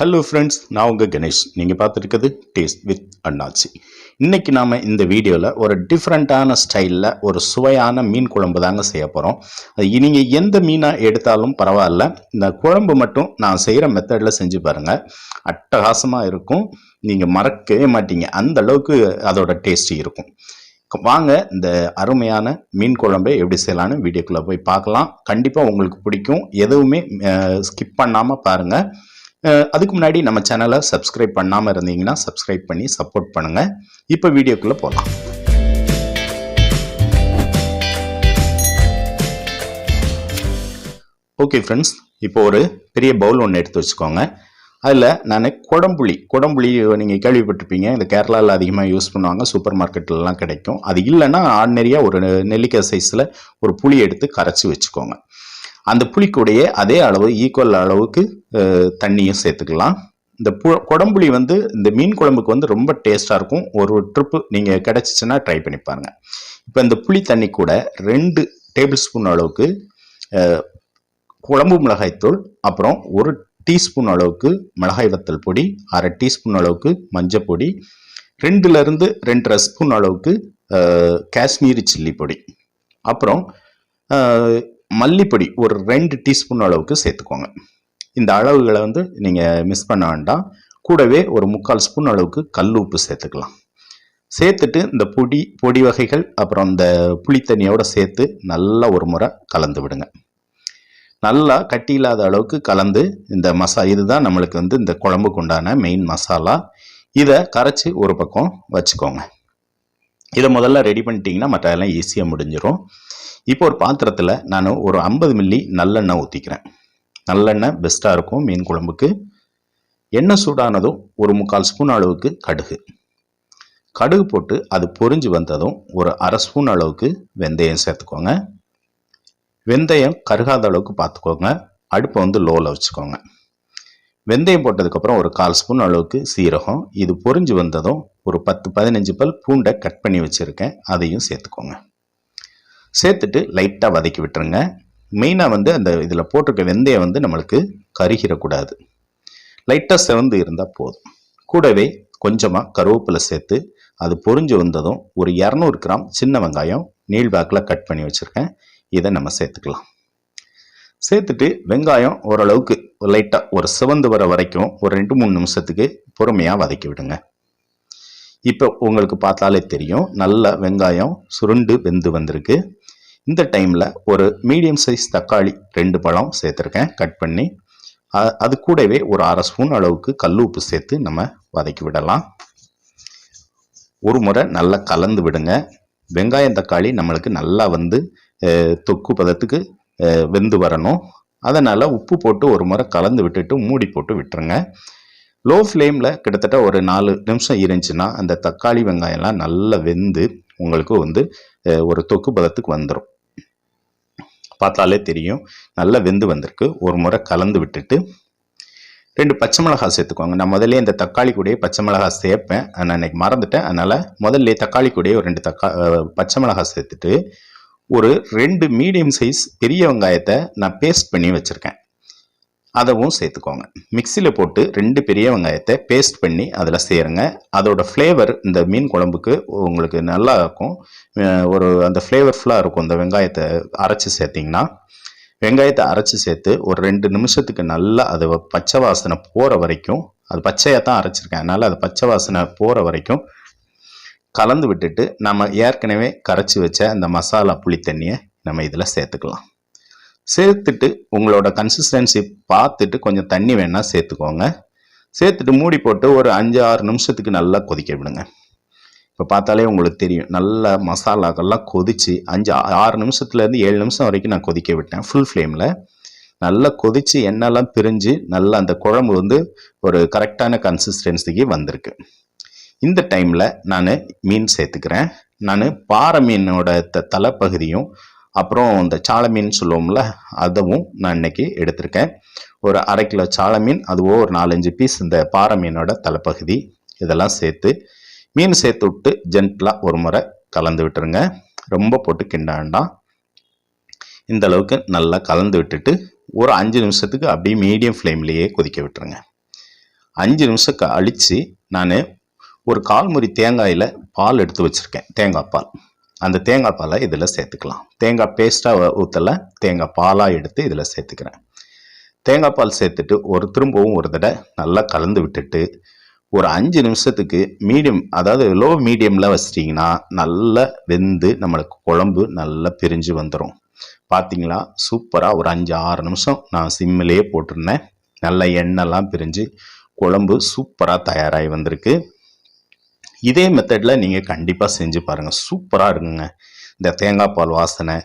Hello friends நான் உங்கள் கணேஷ். நீங்கள் பார்த்துருக்கிறது டேஸ்ட் வித் அண்ணாச்சி இன்னைக்கு நாம் இந்த வீடியோவில் ஒரு டிஃப்ரெண்ட்டான ஸ்டைலில் ஒரு சுவையான மீன் குழம்பு தாங்க செய்ய போகிறோம் அது நீங்கள் எந்த மீனாக எடுத்தாலும் பரவாயில்ல. இந்த குழம்பு மட்டும் நான் செய்கிற மெத்தடில் செஞ்சு பாருங்கள் அட்டகாசமாக இருக்கும். நீங்கள் மறக்கவே மாட்டீங்க. அந்த அளவுக்கு அதோட டேஸ்ட் இருக்கும். வாங்க இந்த அருமையான மீன் குழம்பை எப்படி செய்யலான்னு வீடியோக்குள்ளே போய் பார்க்கலாம். கண்டிப்பாக உங்களுக்கு பிடிக்கும். எதுவுமே ஸ்கிப் பண்ணாமல் பாருங்கள் அதுக்கு முன்னாடி நம்ம சேனலை சப்ஸ்கிரைப் பண்ணாமல் இருந்தீங்கன்னா சப்ஸ்கிரைப் பண்ணி சப்போர்ட் பண்ணுங்கள் இப்போ வீடியோக்குள்ளே போகலாம் ஓகே ஃப்ரெண்ட்ஸ் இப்போ ஒரு பெரிய பவுல் ஒன்று எடுத்து வச்சுக்கோங்க. அதில் நான் குடம்புளி குடம்புளி நீங்கள் கேள்விப்பட்டிருப்பீங்க. இந்த கேரளாவில் அதிகமாக யூஸ் பண்ணுவாங்க. சூப்பர் மார்க்கெட்லலாம் கிடைக்கும். அது இல்லைன்னா ஆர்டினரியாக ஒரு நெல்லிக்காய் சைஸில் ஒரு புளி எடுத்து கரைச்சி வச்சுக்கோங்க. அந்த புளிக்கூடையே அதே அளவு ஈக்குவல் அளவுக்கு தண்ணியும் சேர்த்துக்கலாம். இந்த பு குடம்புளி வந்து இந்த மீன் குழம்புக்கு வந்து ரொம்ப டேஸ்ட்டாக இருக்கும். ஒரு ட்ரிப்பு நீங்கள் கிடச்சிச்சின்னா ட்ரை பண்ணி பாருங்கள் இப்போ இந்த புளி தண்ணி கூட ரெண்டு டேபிள் ஸ்பூன் அளவுக்கு குழம்பு மிளகாய்த்தூள் அப்புறம் ஒரு டீஸ்பூன் அளவுக்கு மிளகாய் வத்தல் பொடி அரை டீஸ்பூன் அளவுக்கு மஞ்சள் பொடி ரெண்டுலேருந்து ரெண்டரை ஸ்பூன் அளவுக்கு காஷ்மீரி சில்லி பொடி. அப்புறம் மல்லிப்பொடி ஒரு ரெண்டு டீஸ்பூன் அளவுக்கு சேர்த்துக்கோங்க. இந்த அளவுகளை வந்து நீங்கள் மிஸ் பண்ண வேண்டாம். கூடவே ஒரு முக்கால் ஸ்பூன் அளவுக்கு கல் உப்பு சேர்த்துக்கலாம். சேர்த்துட்டு இந்த பொடி பொடி வகைகள் அப்புறம் இந்த புளித்தண்ணியோடு சேர்த்து நல்லா ஒரு முறை கலந்து விடுங்க. நல்லா கட்டி இல்லாத அளவுக்கு கலந்து இந்த மசா இதுதான் நம்மளுக்கு வந்து இந்த குழம்புக்கு உண்டான மெயின் மசாலா. இதை கரைச்சி ஒரு பக்கம் வச்சுக்கோங்க. இதை முதல்ல ரெடி பண்ணிட்டீங்கன்னா மற்ற எல்லாம் ஈஸியாக முடிஞ்சிடும் இப்போ ஒரு பாத்திரத்தில் நான் ஒரு ஐம்பது மில்லி நல்லெண்ணெய் ஊற்றிக்கிறேன் நல்லெண்ணெய் பெஸ்ட்டாக இருக்கும் மீன் குழம்புக்கு. எண்ணெய் சூடானதும் ஒரு முக்கால் ஸ்பூன் அளவுக்கு கடுகு. கடுகு போட்டு அது பொரிஞ்சு வந்ததும் ஒரு அரை ஸ்பூன் அளவுக்கு வெந்தயம் சேர்த்துக்கோங்க. வெந்தயம் கருகாத அளவுக்கு பார்த்துக்கோங்க. அடுப்பை வந்து லோவில் வச்சுக்கோங்க. வெந்தயம் போட்டதுக்கப்புறம் ஒரு கால் ஸ்பூன் அளவுக்கு சீரகம். இது பொரிஞ்சு வந்ததும் ஒரு பத்து பதினஞ்சு பல் பூண்டை கட் பண்ணி வச்சுருக்கேன். அதையும் சேர்த்துக்கோங்க. சேர்த்துட்டு லைட்டாக வதக்கி விட்டுருங்க. மெயினாக வந்து அந்த இதில் போட்டிருக்க வெந்தயம் வந்து நம்மளுக்கு கருகிடக்கூடாது. லைட்டாக செவந்து இருந்தால் போதும். கூடவே கொஞ்சமாக கருவேப்பிலை சேர்த்து அது பொறிஞ்சு வந்ததும் ஒரு இரநூறு கிராம் சின்ன வெங்காயம் நீள்வாக்கில் கட் பண்ணி வச்சுருக்கேன். இதை நம்ம சேர்த்துக்கலாம். சேர்த்துட்டு வெங்காயம் ஓரளவுக்கு லைட்டாக ஒரு சிவந்து வர வரைக்கும் ஒரு ரெண்டு மூணு நிமிஷத்துக்கு பொறுமையாக வதக்கி விடுங்க. இப்போ உங்களுக்கு பார்த்தாலே தெரியும். நல்ல வெங்காயம் சுருண்டு வெந்து வந்திருக்கு. இந்த டைமில் ஒரு மீடியம் சைஸ் தக்காளி ரெண்டு பழம் சேர்த்துருக்கேன். கட் பண்ணி அது கூடவே ஒரு அரை ஸ்பூன் அளவுக்கு கல் உப்பு சேர்த்து நம்ம வதக்கி விடலாம். ஒரு முறை நல்லா கலந்து விடுங்க. வெங்காயம் தக்காளி நம்மளுக்கு நல்லா வந்து தொக்கு பதத்துக்கு வெந்து வரணும். அதனால் உப்பு போட்டு ஒரு முறை கலந்து விட்டுட்டு மூடி போட்டு விட்டுருங்க. லோ ஃப்ளேமில் கிட்டத்தட்ட ஒரு நாலு நிமிஷம் இருந்துச்சுன்னா அந்த தக்காளி வெங்காயம்லாம் நல்லா வெந்து உங்களுக்கு வந்து ஒரு தொக்கு பதத்துக்கு வந்துடும் பார்த்தாலே தெரியும். நல்லா வெந்து வந்திருக்கு. ஒரு முறை கலந்து விட்டுட்டு ரெண்டு பச்சை மிளகாய் சேர்த்துக்கோங்க. நான் முதல்ல இந்த தக்காளி கூடையே பச்சை மிளகாய் சேர்ப்பேன். நான் இன்னைக்கு மறந்துட்டேன். அதனால் முதல்ல தக்காளி கூடையே ஒரு ரெண்டு தக்கா பச்சை மிளகாய் சேர்த்துட்டு ஒரு ரெண்டு மீடியம் சைஸ் பெரிய வெங்காயத்தை நான் பேஸ்ட் பண்ணி வச்சுருக்கேன். அதவும் சேர்த்துக்கோங்க. மிக்சியில் போட்டு ரெண்டு பெரிய வெங்காயத்தை பேஸ்ட் பண்ணி அதில் சேருங்க. அதோட ஃப்ளேவர் இந்த மீன் குழம்புக்கு உங்களுக்கு நல்லா இருக்கும். ஒரு அந்த ஃப்ளேவர்ஃபுல்லாக இருக்கும். இந்த வெங்காயத்தை அரைச்சி சேர்த்திங்கன்னா வெங்காயத்தை அரைச்சி சேர்த்து ஒரு ரெண்டு நிமிஷத்துக்கு நல்லா அது பச்சை வாசனை போகிற வரைக்கும் அது பச்சையாக தான் அரைச்சிருக்கேன். அதனால் அது பச்சை வாசனை போகிற வரைக்கும் கலந்து விட்டுட்டு நம்ம ஏற்கனவே கரைச்சி வச்ச அந்த மசாலா புளி தண்ணியை நம்ம இதில் சேர்த்துக்கலாம். சேர்த்துட்டு உங்களோட கன்சிஸ்டன்சி பார்த்துட்டு கொஞ்சம் தண்ணி வேணால் சேர்த்துக்கோங்க. சேர்த்துட்டு மூடி போட்டு ஒரு அஞ்சு ஆறு நிமிஷத்துக்கு நல்லா கொதிக்க விடுங்க. இப்போ பார்த்தாலே உங்களுக்கு தெரியும். நல்ல மசாலாக்கெல்லாம் கொதிச்சு அஞ்சு ஆ- ஆறு நிமிஷத்துலேருந்து ஏழு நிமிஷம் வரைக்கும் நான் கொதிக்க விட்டேன். ஃபுல் ஃப்ளேமில் நல்லா கொதித்து எண்ணெய்லாம் பிரிஞ்சு நல்லா அந்த குழம்பு வந்து ஒரு கரெக்டான கன்சிஸ்டன்சிக்கு வந்திருக்கு. இந்த டைமில் நான் மீன் சேர்த்துக்கிறேன். நான் பாறை மீனோட த தலைப்பகுதியும் அப்புறம் இந்த சாலை மீன் சொல்லுவோம்ல அதுவும் நான் இன்னைக்கு எடுத்திருக்கேன். ஒரு அரை கிலோ சாலை மீன் அதுவோ ஒரு நாலஞ்சு பீஸ் இந்த பாறை மீனோட தலைப்பகுதி. இதெல்லாம் சேர்த்து மீன் சேர்த்து விட்டு ஜென்டலாக ஒரு முறை கலந்து விட்டுருங்க. ரொம்ப போட்டு கிண்ட வேண்டாம். இந்த அளவுக்கு நல்லா கலந்து விட்டுட்டு ஒரு அஞ்சு நிமிஷத்துக்கு அப்படியே மீடியம் ஃப்ளேம்லேயே கொதிக்க விட்டுருங்க. அஞ்சு நிமிஷம் அழித்து நான் ஒரு கால்முறி தேங்காயில் பால் எடுத்து வச்சுருக்கேன் தேங்காய் பால். அந்த தேங்காய் பாலை இதில் சேர்த்துக்கலாம். தேங்காய் பேஸ்ட்டாக ஊற்றலை தேங்காய் பாலாக எடுத்து இதில் சேர்த்துக்கிறேன். தேங்காய் பால் சேர்த்துட்டு ஒரு திரும்பவும் ஒரு தடவை நல்லா கலந்து விட்டுட்டு ஒரு அஞ்சு நிமிஷத்துக்கு மீடியம் அதாவது லோ மீடியமில் வச்சிட்டிங்கன்னா நல்லா வெந்து நம்மளுக்கு குழம்பு நல்லா பிரிஞ்சு வந்துடும் பார்த்தீங்களா சூப்பராக ஒரு அஞ்சு ஆறு நிமிஷம் நான் சிம்மிலேயே போட்டிருந்தேன். நல்ல எண்ணெய்லாம் பிரிஞ்சு குழம்பு சூப்பராக தயாராகி வந்திருக்கு. இதே மெத்தடில் நீங்கள் கண்டிப்பாக செஞ்சு பாருங்கள் சூப்பராக இருக்குங்க. இந்த தேங்காய் பால் வாசனை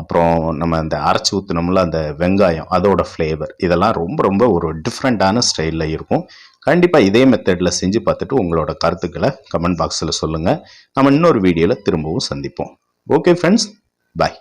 அப்புறம் நம்ம இந்த அரைச்சி ஊற்றினோம்ல அந்த வெங்காயம் அதோட ஃப்ளேவர் இதெல்லாம் ரொம்ப ரொம்ப ஒரு டிஃப்ரெண்ட்டான ஸ்டைலில் இருக்கும். கண்டிப்பாக இதே மெத்தடில் செஞ்சு பார்த்துட்டு உங்களோட கருத்துக்களை கமெண்ட் பாக்ஸில் சொல்லுங்கள் நம்ம இன்னொரு வீடியோவில் திரும்பவும் சந்திப்போம். Okay friends bye